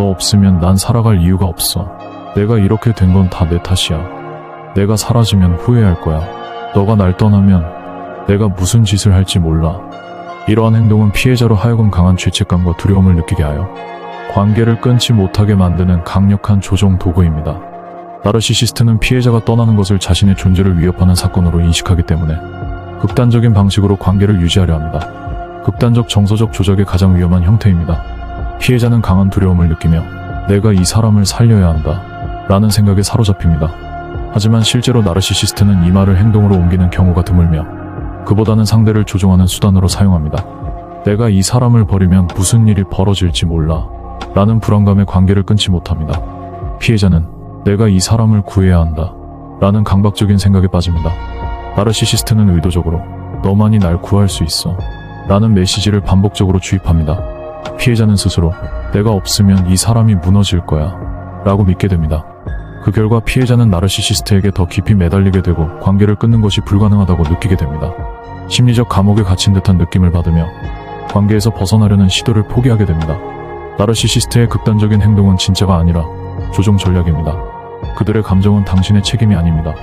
너 없으면 난 살아갈 이유가 없어. 내가 이렇게 된 건 다 내 탓이야. 내가 사라지면 후회할 거야. 너가 날 떠나면 내가 무슨 짓을 할지 몰라. 이러한 행동은 피해자로 하여금 강한 죄책감과 두려움을 느끼게 하여 관계를 끊지 못하게 만드는 강력한 조종 도구입니다. 나르시시스트는 피해자가 떠나는 것을 자신의 존재를 위협하는 사건으로 인식하기 때문에 극단적인 방식으로 관계를 유지하려 합니다. 극단적 정서적 조작의 가장 위험한 형태입니다. 피해자는 강한 두려움을 느끼며 내가 이 사람을 살려야 한다 라는 생각에 사로잡힙니다. 하지만 실제로 나르시시스트는 이 말을 행동으로 옮기는 경우가 드물며 그보다는 상대를 조종하는 수단으로 사용합니다. 내가 이 사람을 버리면 무슨 일이 벌어질지 몰라 라는 불안감에 관계를 끊지 못합니다. 피해자는 내가 이 사람을 구해야 한다 라는 강박적인 생각에 빠집니다. 나르시시스트는 의도적으로 너만이 날 구할 수 있어 라는 메시지를 반복적으로 주입합니다. 피해자는 스스로 내가 없으면 이 사람이 무너질 거야 라고 믿게 됩니다. 그 결과 피해자는 나르시시스트에게 더 깊이 매달리게 되고 관계를 끊는 것이 불가능하다고 느끼게 됩니다. 심리적 감옥에 갇힌 듯한 느낌을 받으며 관계에서 벗어나려는 시도를 포기하게 됩니다. 나르시시스트의 극단적인 행동은 진짜가 아니라 조종 전략입니다. 그들의 감정은 당신의 책임이 아닙니다.